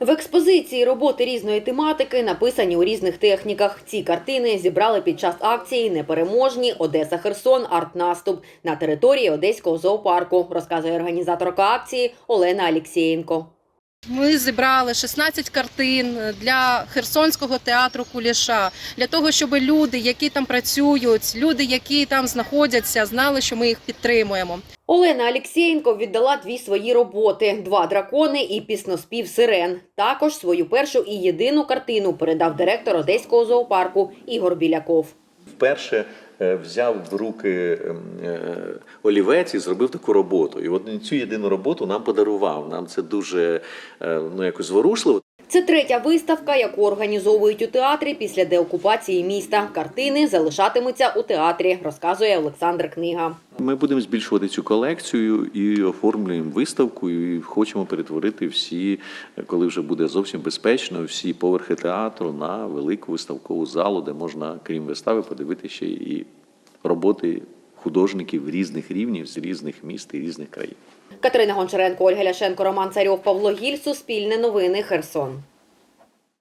В експозиції роботи різної тематики написані у різних техніках. Ці картини зібрали під час акції Непереможні Одеса Херсон Артнаступ на території Одеського зоопарку, розказує організаторка акції Олена Алєксєєнко. Ми зібрали 16 картин для Херсонського театру Куліша для того, щоб люди, які там працюють, люди, які там знаходяться, знали, що ми їх підтримуємо. Олена Алєксєєнко віддала дві свої роботи: два дракони і пісноспів сирен. Також свою першу і єдину картину передав директор Одеського зоопарку Ігор Біляков. вперше е, взяв в руки ем, е, олівець і зробив таку роботу. І от цю єдину роботу нам подарував. Нам це дуже е, ну, якось зворушливо. Це третя виставка, яку організовують у театрі після деокупації міста. Картини залишатимуться у театрі, розказує Олександр Книга. Ми будемо збільшувати цю колекцію і оформлюємо виставку, і хочемо перетворити всі, коли вже буде зовсім безпечно, всі поверхи театру на велику виставкову залу, де можна, крім вистави, подивитися ще і роботи художників різних рівнів з різних міст і різних країн. Катерина Гончаренко, Ольга Ляшенко, Роман Царьов, Павло Гіль, Суспільне новини, Херсон.